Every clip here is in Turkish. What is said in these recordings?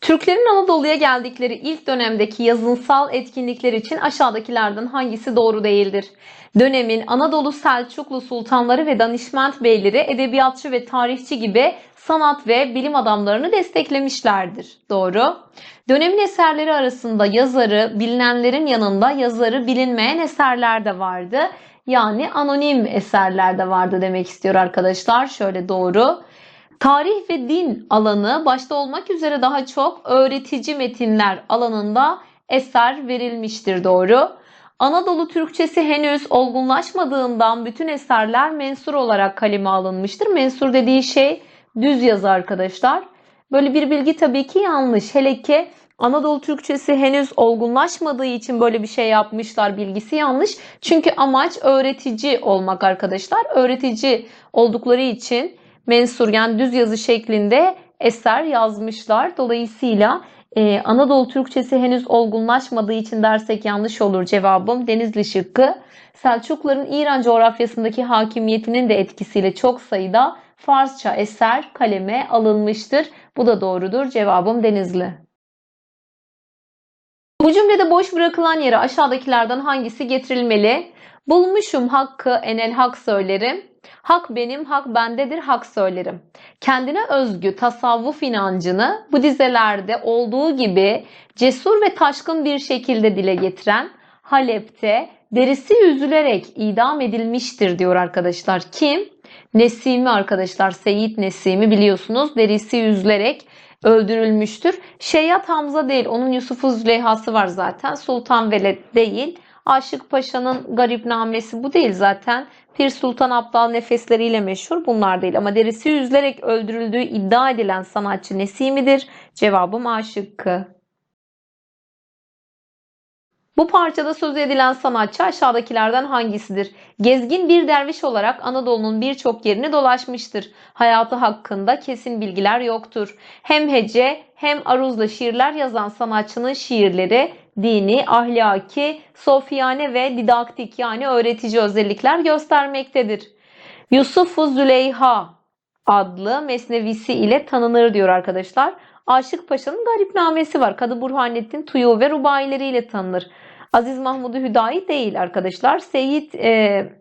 Türklerin Anadolu'ya geldikleri ilk dönemdeki yazınsal etkinlikler için aşağıdakilerden hangisi doğru değildir? Dönemin Anadolu Selçuklu sultanları ve danışment beyleri edebiyatçı ve tarihçi gibi sanat ve bilim adamlarını desteklemişlerdir. Doğru. Dönemin eserleri arasında yazarı bilinenlerin yanında yazarı bilinmeyen eserler de vardı. Yani anonim eserler de vardı demek istiyor arkadaşlar. Şöyle doğru. Tarih ve din alanı başta olmak üzere daha çok öğretici metinler alanında eser verilmiştir doğru. Anadolu Türkçesi henüz olgunlaşmadığından bütün eserler mensur olarak kaleme alınmıştır. Mensur dediği şey düz yazı arkadaşlar. Böyle bir bilgi tabii ki yanlış. Hele ki Anadolu Türkçesi henüz olgunlaşmadığı için böyle bir şey yapmışlar bilgisi yanlış. Çünkü amaç öğretici olmak arkadaşlar. Öğretici oldukları için mensur yani düz yazı şeklinde eser yazmışlar. Dolayısıyla e, Anadolu Türkçesi henüz olgunlaşmadığı için dersek yanlış olur cevabım. Denizli şıkkı. Selçukluların İran coğrafyasındaki hakimiyetinin de etkisiyle çok sayıda Farsça eser kaleme alınmıştır. Bu da doğrudur. Cevabım Denizli. Bu cümlede boş bırakılan yere aşağıdakilerden hangisi getirilmeli? Bulmuşum hakkı enel hak söylerim. Hak benim, hak bendedir, hak söylerim. Kendine özgü tasavvuf inancını bu dizelerde olduğu gibi cesur ve taşkın bir şekilde dile getiren Halep'te derisi yüzülerek idam edilmiştir diyor arkadaşlar. Kim? Nesimi arkadaşlar. Seyit Nesimi biliyorsunuz derisi yüzülerek öldürülmüştür. Şeyyat Hamza değil. Onun Yusuf'u Züleyha'sı var zaten. Sultan Veled değil. Aşık Paşa'nın garipnamesi bu değil zaten. Pir Sultan Abdal nefesleriyle meşhur bunlar değil. Ama derisi yüzülerek öldürüldüğü iddia edilen sanatçı Nesimi'dir. Cevabım A şıkkı. Bu parçada söz edilen sanatçı aşağıdakilerden hangisidir? Gezgin bir derviş olarak Anadolu'nun birçok yerini dolaşmıştır. Hayatı hakkında kesin bilgiler yoktur. Hem hece hem aruzla şiirler yazan sanatçının şiirleri dini, ahlaki, sofiyane ve didaktik yani öğretici özellikler göstermektedir. Yusuf-u Züleyha adlı mesnevisi ile tanınır diyor arkadaşlar. Aşık Paşa'nın garipnamesi var. Kadı Burhanettin Tuyu ve rubaileriyle tanınır. Aziz Mahmud Hüdayi değil arkadaşlar. Seyit e,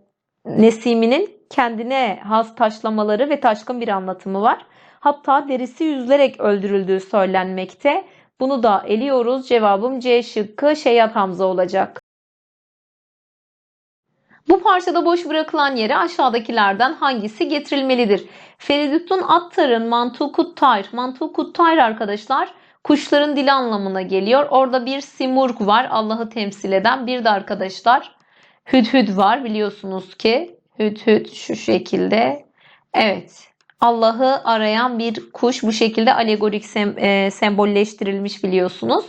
Nesimi'nin kendine has taşlamaları ve taşkın bir anlatımı var. Hatta derisi yüzülerek öldürüldüğü söylenmekte. Bunu da eliyoruz. Cevabım C şıkkı Şeyat Hamza olacak. Bu parçada boş bırakılan yere aşağıdakilerden hangisi getirilmelidir? Feridüddin Attar'ın Mantukut Tayr. Mantukut Tayr arkadaşlar kuşların dili anlamına geliyor. Orada bir simurg var Allah'ı temsil eden. Bir de arkadaşlar hüdhüd var biliyorsunuz ki. Hüdhüd şu şekilde. Evet. Allah'ı arayan bir kuş bu şekilde alegorik sem e, sembolleştirilmiş biliyorsunuz.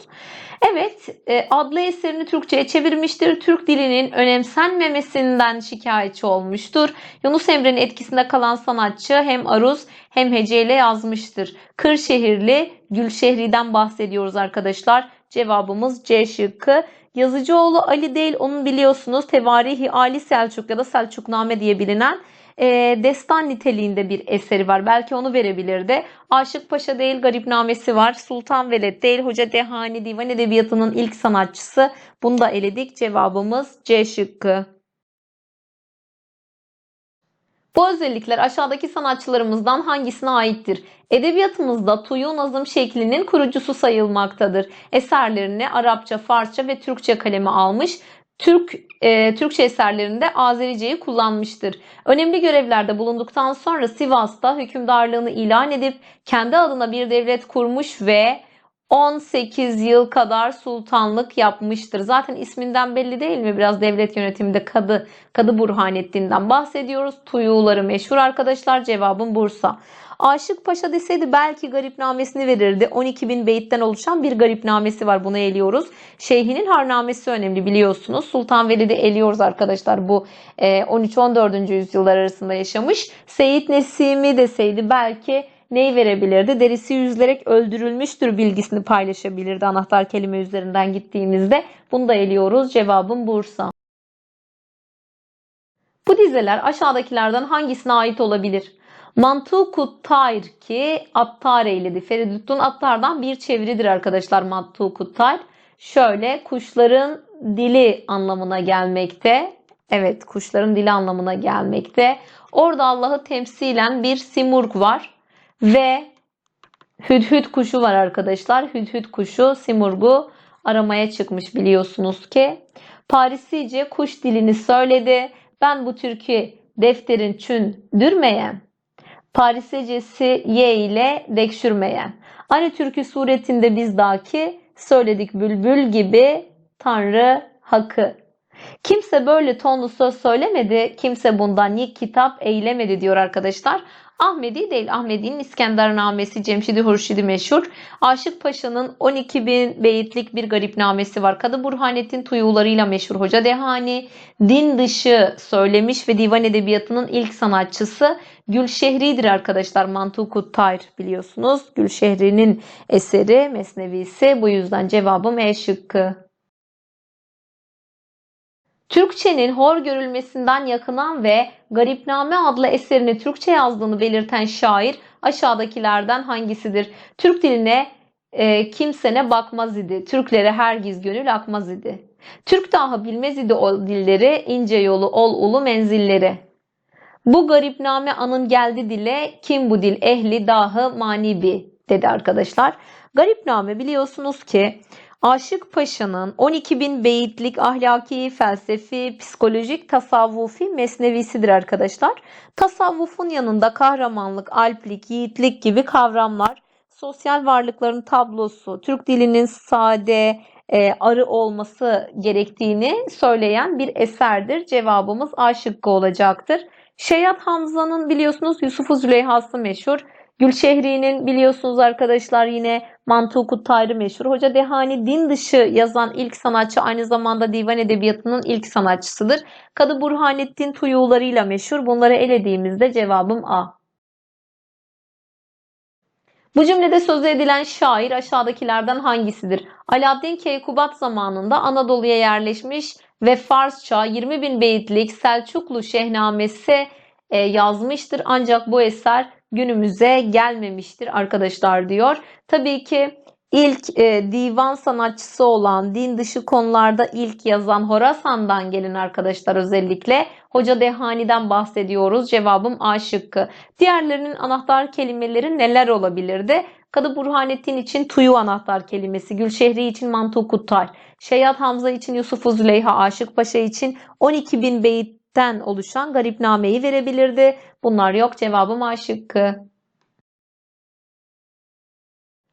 Evet, e, adlı eserini Türkçe'ye çevirmiştir. Türk dilinin önemsenmemesinden şikayetçi olmuştur. Yunus Emre'nin etkisinde kalan sanatçı hem aruz hem heceyle yazmıştır. Kırşehirli Gülşehri'den bahsediyoruz arkadaşlar. Cevabımız C şıkkı. Yazıcıoğlu Ali değil onu biliyorsunuz. Tevarihi Ali Selçuk ya da Selçukname diye bilinen e, destan niteliğinde bir eseri var. Belki onu verebilirdi. Aşık Paşa değil Garipnamesi var. Sultan Veled değil Hoca Dehani Divan Edebiyatı'nın ilk sanatçısı. Bunu da eledik. Cevabımız C şıkkı. Bu özellikler aşağıdaki sanatçılarımızdan hangisine aittir? Edebiyatımızda tuyu nazım şeklinin kurucusu sayılmaktadır. Eserlerini Arapça, Farsça ve Türkçe kaleme almış. Türk e, Türkçe eserlerinde Azerice'yi kullanmıştır. Önemli görevlerde bulunduktan sonra Sivas'ta hükümdarlığını ilan edip kendi adına bir devlet kurmuş ve 18 yıl kadar sultanlık yapmıştır. Zaten isminden belli değil mi? Biraz devlet yönetiminde Kadı, Kadı Burhanettin'den bahsediyoruz. Tuyuları meşhur arkadaşlar. Cevabım Bursa. Aşık Paşa deseydi belki garipnamesini verirdi. 12 bin beyitten oluşan bir garipnamesi var. Bunu eliyoruz. Şeyhinin harnamesi önemli biliyorsunuz. Sultan Velid'i eliyoruz arkadaşlar. Bu 13-14. yüzyıllar arasında yaşamış. Seyit Nesimi deseydi belki neyi verebilirdi? Derisi yüzülerek öldürülmüştür bilgisini paylaşabilirdi anahtar kelime üzerinden gittiğimizde. Bunu da eliyoruz. Cevabım Bursa. Bu dizeler aşağıdakilerden hangisine ait olabilir? Mantukut tayr ki attar eyledi. Feridüddin Attar'dan bir çeviridir arkadaşlar mantukut tayr. Şöyle kuşların dili anlamına gelmekte. Evet kuşların dili anlamına gelmekte. Orada Allah'ı temsilen bir simurg var ve hüdhüd kuşu var arkadaşlar. Hüdhüd kuşu simurgu aramaya çıkmış biliyorsunuz ki. Parislice kuş dilini söyledi. Ben bu türkü defterin çün dürmeyen. Parisicesi ye ile dekşürmeyen. Aynı türkü suretinde bizdaki söyledik bülbül gibi Tanrı hakkı. Kimse böyle tonlu söz söylemedi, kimse bundan yek kitap eylemedi diyor arkadaşlar. Ahmedi değil, Ahmedi'nin İskendernamesi, Cemşidi Hurşidi meşhur. Aşık Paşa'nın 12 bin beyitlik bir garipnamesi var. Kadı Burhanettin tuyularıyla meşhur Hoca Dehani, din dışı söylemiş ve divan edebiyatının ilk sanatçısı Gülşehri'dir arkadaşlar. Mantukut Tayr biliyorsunuz. Gülşehri'nin eseri, mesnevisi. Bu yüzden cevabım E şıkkı. Türkçenin hor görülmesinden yakınan ve Garipname adlı eserini Türkçe yazdığını belirten şair aşağıdakilerden hangisidir? Türk diline e, kimsene bakmaz idi. Türklere hergiz gönül akmaz idi. Türk daha bilmez idi o dilleri, ince yolu ol ulu menzilleri. Bu garipname anın geldi dile, kim bu dil ehli dahı manibi dedi arkadaşlar. Garipname biliyorsunuz ki Aşık Paşa'nın 12 bin beyitlik ahlaki, felsefi, psikolojik, tasavvufi mesnevisidir arkadaşlar. Tasavvufun yanında kahramanlık, alplik, yiğitlik gibi kavramlar, sosyal varlıkların tablosu, Türk dilinin sade, e, arı olması gerektiğini söyleyen bir eserdir. Cevabımız A şıkkı olacaktır. Şeyhat Hamza'nın biliyorsunuz Yusuf'u Züleyha'sı meşhur. Gülşehri'nin biliyorsunuz arkadaşlar yine Mantukut Tayrı meşhur. Hoca Dehani din dışı yazan ilk sanatçı aynı zamanda divan edebiyatının ilk sanatçısıdır. Kadı Burhanettin tuyularıyla meşhur. Bunları elediğimizde cevabım A. Bu cümlede sözü edilen şair aşağıdakilerden hangisidir? Alaaddin Keykubat zamanında Anadolu'ya yerleşmiş ve Farsça 20 bin beyitlik Selçuklu Şehnamesi e, yazmıştır. Ancak bu eser günümüze gelmemiştir arkadaşlar diyor. Tabii ki ilk e, divan sanatçısı olan din dışı konularda ilk yazan Horasan'dan gelin arkadaşlar özellikle. Hoca Dehani'den bahsediyoruz. Cevabım A şıkkı. Diğerlerinin anahtar kelimeleri neler olabilirdi? Kadı Burhanettin için tuyu anahtar kelimesi, Gülşehri için mantu kutay, Şeyhat Hamza için Yusuf Züleyha, Aşık Paşa için 12 bin beyitten oluşan garipnameyi verebilirdi. Bunlar yok. Cevabım A.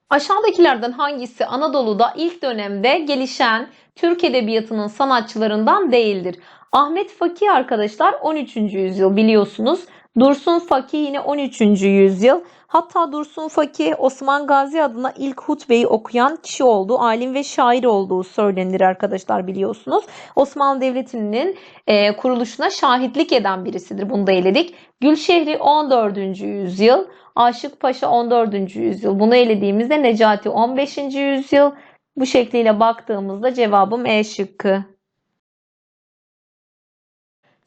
Aşağıdakilerden hangisi Anadolu'da ilk dönemde gelişen Türk Edebiyatı'nın sanatçılarından değildir? Ahmet Fakih arkadaşlar 13. yüzyıl biliyorsunuz. Dursun Fakih yine 13. yüzyıl. Hatta Dursun Fakih Osman Gazi adına ilk hutbeyi okuyan kişi olduğu, alim ve şair olduğu söylenir arkadaşlar biliyorsunuz. Osmanlı Devleti'nin e, kuruluşuna şahitlik eden birisidir. Bunu da eledik. Gülşehri 14. yüzyıl, Aşık Paşa 14. yüzyıl. Bunu elediğimizde Necati 15. yüzyıl. Bu şekliyle baktığımızda cevabım E şıkkı.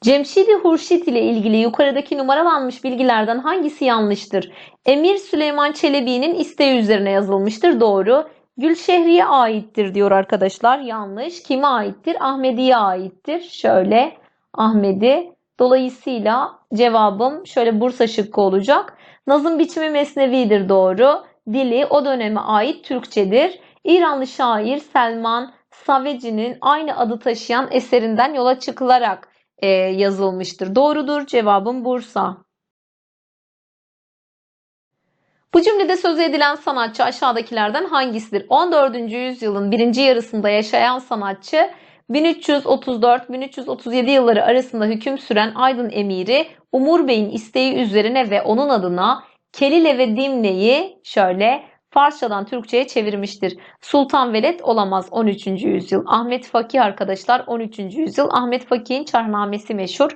Cemşidi Hurşit ile ilgili yukarıdaki numaralanmış bilgilerden hangisi yanlıştır? Emir Süleyman Çelebi'nin isteği üzerine yazılmıştır. Doğru. Gülşehri'ye aittir diyor arkadaşlar. Yanlış. Kime aittir? Ahmedi'ye aittir. Şöyle Ahmedi. Dolayısıyla cevabım şöyle Bursa şıkkı olacak. Nazım biçimi mesnevidir doğru. Dili o döneme ait Türkçedir. İranlı şair Selman Saveci'nin aynı adı taşıyan eserinden yola çıkılarak e, yazılmıştır. Doğrudur. Cevabım Bursa. Bu cümlede söz edilen sanatçı aşağıdakilerden hangisidir? 14. yüzyılın birinci yarısında yaşayan sanatçı 1334-1337 yılları arasında hüküm süren Aydın emiri Umur Bey'in isteği üzerine ve onun adına Kelile ve Dimne'yi şöyle Farsçadan Türkçe'ye çevirmiştir. Sultan Veled olamaz 13. yüzyıl. Ahmet Fakih arkadaşlar 13. yüzyıl. Ahmet Fakih'in Çarnamesi meşhur.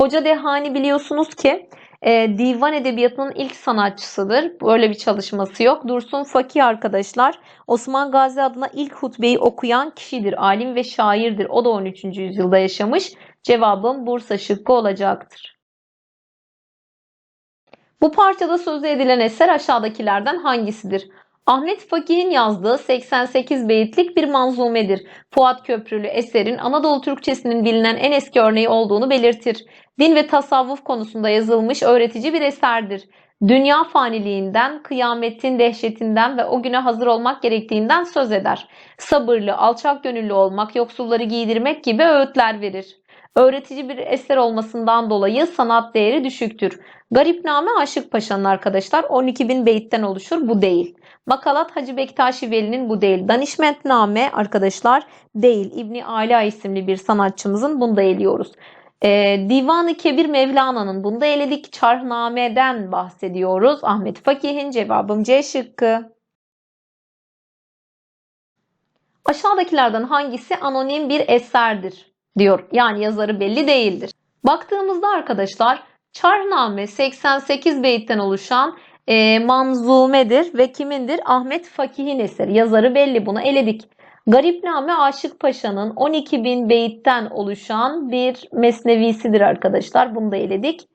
Hoca Dehani biliyorsunuz ki e, divan edebiyatının ilk sanatçısıdır. Böyle bir çalışması yok. Dursun Fakih arkadaşlar Osman Gazi adına ilk hutbeyi okuyan kişidir. Alim ve şairdir. O da 13. yüzyılda yaşamış. Cevabım Bursa şıkkı olacaktır. Bu parçada sözü edilen eser aşağıdakilerden hangisidir? Ahmet Fakih'in yazdığı 88 beyitlik bir manzumedir. Fuat Köprülü eserin Anadolu Türkçesinin bilinen en eski örneği olduğunu belirtir. Din ve tasavvuf konusunda yazılmış öğretici bir eserdir. Dünya faniliğinden, kıyametin dehşetinden ve o güne hazır olmak gerektiğinden söz eder. Sabırlı, alçak gönüllü olmak, yoksulları giydirmek gibi öğütler verir. Öğretici bir eser olmasından dolayı sanat değeri düşüktür. Garipname Aşık Paşa'nın arkadaşlar 12 bin beyitten oluşur. Bu değil. Makalat Hacı Bektaşi Veli'nin bu değil. Danişmentname arkadaşlar değil. İbni Ala isimli bir sanatçımızın bunu da eliyoruz. Ee, Divan-ı Kebir Mevlana'nın bunu da eledik. Çarhname'den bahsediyoruz. Ahmet Fakih'in cevabım C şıkkı. Aşağıdakilerden hangisi anonim bir eserdir diyor. Yani yazarı belli değildir. Baktığımızda arkadaşlar Çarhname 88 beyitten oluşan e, manzumedir ve kimindir? Ahmet Fakih'in eseri. Yazarı belli bunu eledik. Garipname Aşık Paşa'nın 12 bin beyitten oluşan bir mesnevisidir arkadaşlar. Bunu da eledik.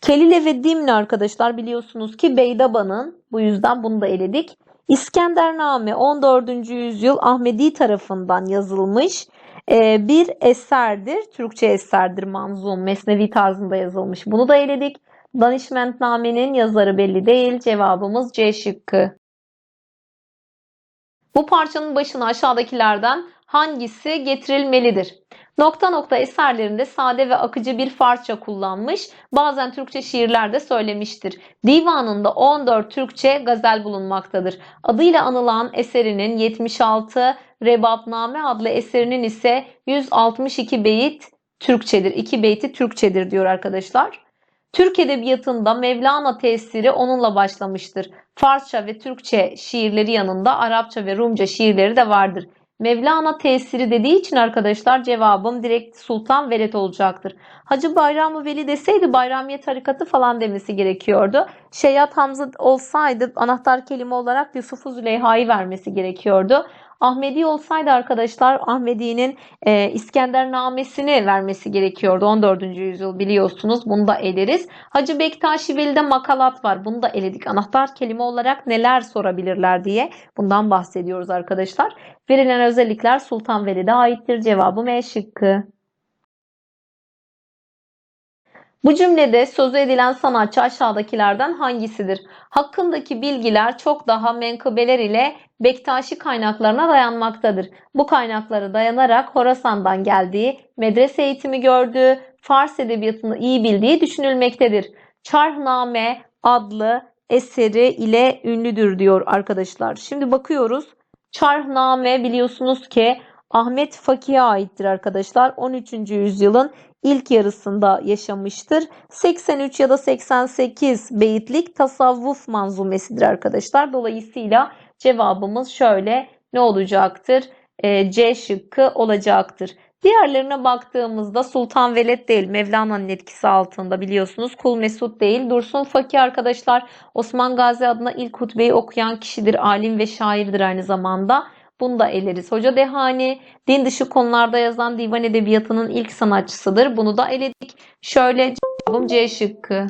Kelile ve Dimni arkadaşlar biliyorsunuz ki Beydaba'nın bu yüzden bunu da eledik. İskendername 14. yüzyıl Ahmedi tarafından yazılmış e, bir eserdir. Türkçe eserdir manzum, mesnevi tarzında yazılmış. Bunu da eledik. Danışmentname'nin yazarı belli değil. Cevabımız C şıkkı. Bu parçanın başına aşağıdakilerden hangisi getirilmelidir? Nokta nokta eserlerinde sade ve akıcı bir farsça kullanmış, bazen Türkçe şiirlerde söylemiştir. Divanında 14 Türkçe gazel bulunmaktadır. Adıyla anılan eserinin 76, Rebapname adlı eserinin ise 162 beyit Türkçedir. 2 beyti Türkçedir diyor arkadaşlar. Türk Edebiyatı'nda Mevlana tesiri onunla başlamıştır. Farsça ve Türkçe şiirleri yanında Arapça ve Rumca şiirleri de vardır. Mevlana tesiri dediği için arkadaşlar cevabım direkt Sultan Veled olacaktır. Hacı Bayram Veli deseydi Bayramiye tarikatı falan demesi gerekiyordu. Şeyhat Hamza olsaydı anahtar kelime olarak Yusuf-u Züleyha'yı vermesi gerekiyordu. Ahmedi olsaydı arkadaşlar Ahmedi'nin e, İskendernamesini vermesi gerekiyordu. 14. yüzyıl biliyorsunuz. Bunu da eleriz. Hacı Bektaşi Veli'de makalat var. Bunu da eledik. Anahtar kelime olarak neler sorabilirler diye bundan bahsediyoruz arkadaşlar. Verilen özellikler Sultan Veli'de aittir. Cevabım E şıkkı. Bu cümlede sözü edilen sanatçı aşağıdakilerden hangisidir? Hakkındaki bilgiler çok daha menkıbeler ile Bektaşi kaynaklarına dayanmaktadır. Bu kaynaklara dayanarak Horasan'dan geldiği, medrese eğitimi gördüğü, Fars edebiyatını iyi bildiği düşünülmektedir. Çarhname adlı eseri ile ünlüdür diyor arkadaşlar. Şimdi bakıyoruz. Çarhname biliyorsunuz ki Ahmet Fakih'e aittir arkadaşlar. 13. yüzyılın ilk yarısında yaşamıştır. 83 ya da 88 beyitlik tasavvuf manzumesidir arkadaşlar. Dolayısıyla cevabımız şöyle ne olacaktır? Ee, C şıkkı olacaktır. Diğerlerine baktığımızda Sultan Veled değil, Mevlana'nın etkisi altında biliyorsunuz. Kul Mesut değil, Dursun Fakih arkadaşlar. Osman Gazi adına ilk hutbeyi okuyan kişidir, alim ve şairdir aynı zamanda. Bunu da eleriz. Hoca Dehani din dışı konularda yazan divan edebiyatının ilk sanatçısıdır. Bunu da eledik. Şöyle cevabım C şıkkı.